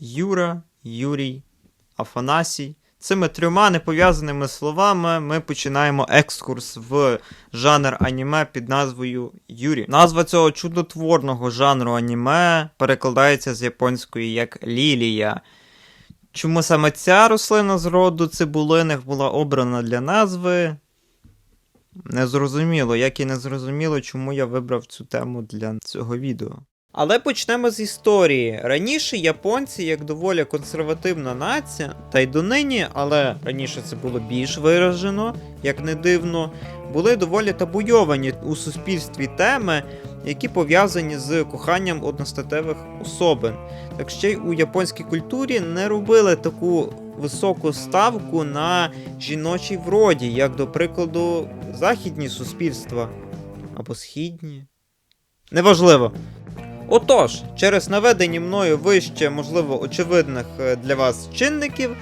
Юра, Юрій, Афанасій. Цими трьома непов'язаними словами ми починаємо екскурс в жанр аніме під назвою Юрі. Назва цього чудотворного жанру аніме перекладається з японської як лілія. Чому саме ця рослина з роду цибулиних була обрана для назви? Незрозуміло, як і не зрозуміло, чому я вибрав цю тему для цього відео. Але почнемо з історії. Раніше японці, як доволі консервативна нація, та й донині, але раніше це було більш виражено, як не дивно, були доволі табуйовані у суспільстві теми, які пов'язані з коханням одностатевих особин. Так ще й у японській культурі не робили таку високу ставку на жіночій вроді, як, до прикладу, західні суспільства або східні. Неважливо. Отож, через наведені мною вище, можливо, очевидних е, для вас чинників,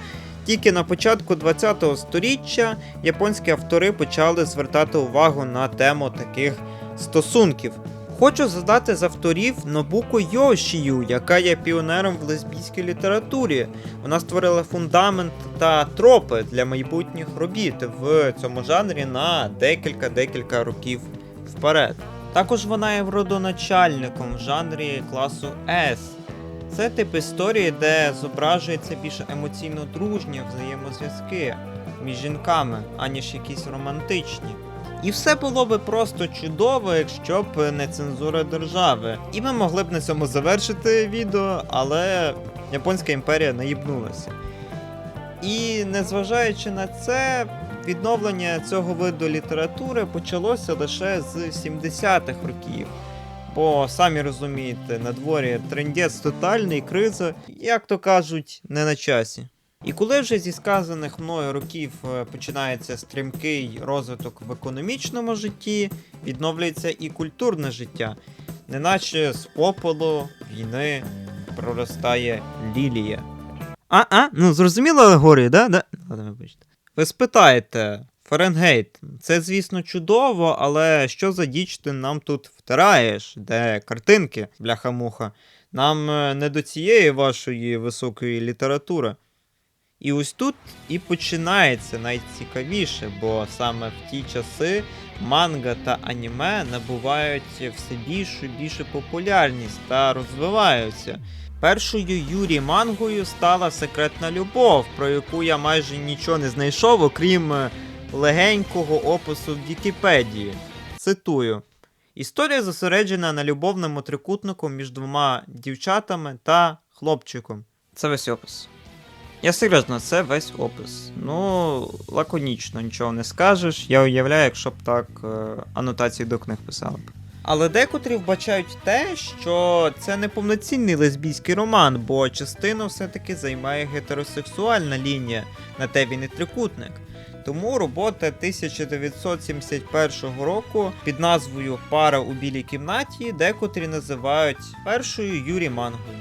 тільки на початку ХХ століття японські автори почали звертати увагу на тему таких стосунків. Хочу задати з авторів Нобуко Йошію, яка є піонером в лесбійській літературі. Вона створила фундамент та тропи для майбутніх робіт в цьому жанрі на декілька-декілька років вперед. Також вона є родоначальником в жанрі класу S. Це тип історії, де зображується більш емоційно дружні взаємозв'язки між жінками, аніж якісь романтичні. І все було би просто чудово, якщо б не цензура держави. І ми могли б на цьому завершити відео, але Японська імперія наїбнулася. І незважаючи на це, відновлення цього виду літератури почалося лише з 70-х років. Бо самі розумієте, на дворі трендець тотальний, криза, як то кажуть, не на часі. І коли вже зі сказаних мною років е, починається стрімкий розвиток в економічному житті, відновлюється і культурне життя, неначе з попелу війни проростає лілія. А, а, ну зрозуміло алегорію, да? да? Ладно, вибачте. Ви спитаєте, Фаренгейт, це звісно чудово, але що за діч ти нам тут втираєш? Де картинки, бляха-муха? Нам е, не до цієї вашої високої літератури. І ось тут і починається найцікавіше, бо саме в ті часи манга та аніме набувають все більшу і більшу популярність та розвиваються. Першою Юрі мангою стала секретна любов, про яку я майже нічого не знайшов, окрім е, легенького опису в Вікіпедії. Цитую: Історія зосереджена на любовному трикутнику між двома дівчатами та хлопчиком. Це весь опис. Я серйозно, це весь опис. Ну, лаконічно, нічого не скажеш. Я уявляю, якщо б так е, анотації до книг писали б. Але декотрі вбачають те, що це не повноцінний лесбійський роман, бо частину все-таки займає гетеросексуальна лінія, на те він і трикутник. Тому робота 1971 року під назвою Пара у білій кімнаті декотрі називають першою Юрі Мангою.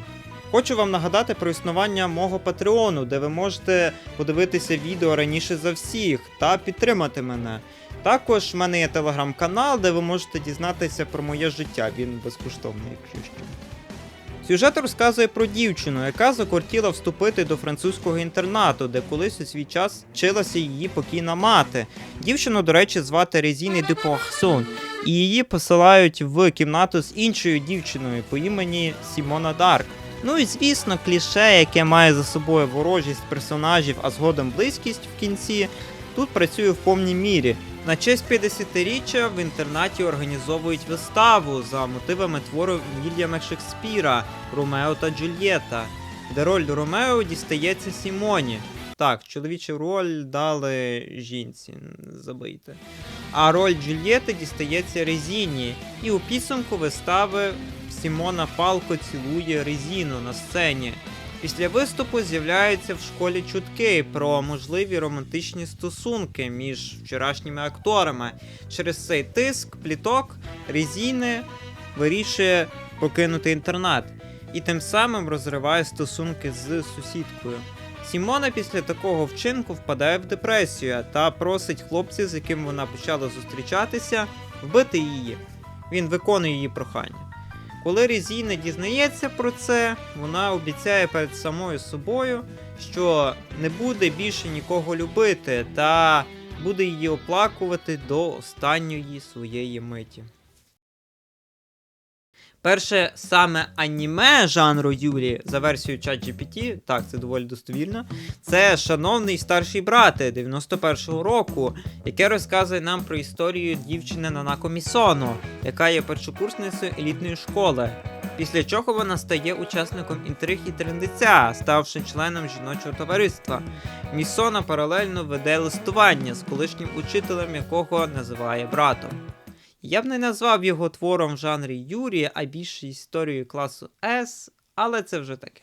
Хочу вам нагадати про існування мого Патреону, де ви можете подивитися відео раніше за всіх та підтримати мене. Також в мене є телеграм-канал, де ви можете дізнатися про моє життя. Він безкоштовний, якщо що. Сюжет розказує про дівчину, яка закортіла вступити до французького інтернату, де колись у свій час вчилася її покійна мати. Дівчину, до речі, звати Резіни де Пуарсон, і її посилають в кімнату з іншою дівчиною по імені Сімона Дарк. Ну і звісно, кліше, яке має за собою ворожість персонажів, а згодом близькість в кінці, тут працює в повній мірі. На честь 50-річчя в інтернаті організовують виставу за мотивами твору Вільяма Шекспіра Ромео та Джульєта, де роль Ромео дістається Сімоні. Так, чоловічу роль дали жінці, забийте. А роль Джульєти дістається Резіні, і у підсумку вистави Сімона палко цілує Резіну на сцені. Після виступу з'являються в школі чутки про можливі романтичні стосунки між вчорашніми акторами. Через цей тиск, пліток, Резіни вирішує покинути інтернат і тим самим розриває стосунки з сусідкою. Сімона після такого вчинку впадає в депресію та просить хлопця, з яким вона почала зустрічатися, вбити її. Він виконує її прохання. Коли Резіна дізнається про це, вона обіцяє перед самою собою, що не буде більше нікого любити та буде її оплакувати до останньої своєї миті. Перше саме аніме жанру Юрі за версією ChatGPT, так, це доволі достовірно. Це шановний старший брате 91-го року, яке розказує нам про історію дівчини Нанако Місоно, яка є першокурсницею елітної школи. Після чого вона стає учасником інтриг і трендиця, ставши членом жіночого товариства. Місона паралельно веде листування з колишнім учителем, якого називає братом. Я б не назвав його твором в жанрі Юрія, а більше історією класу С, але це вже таке.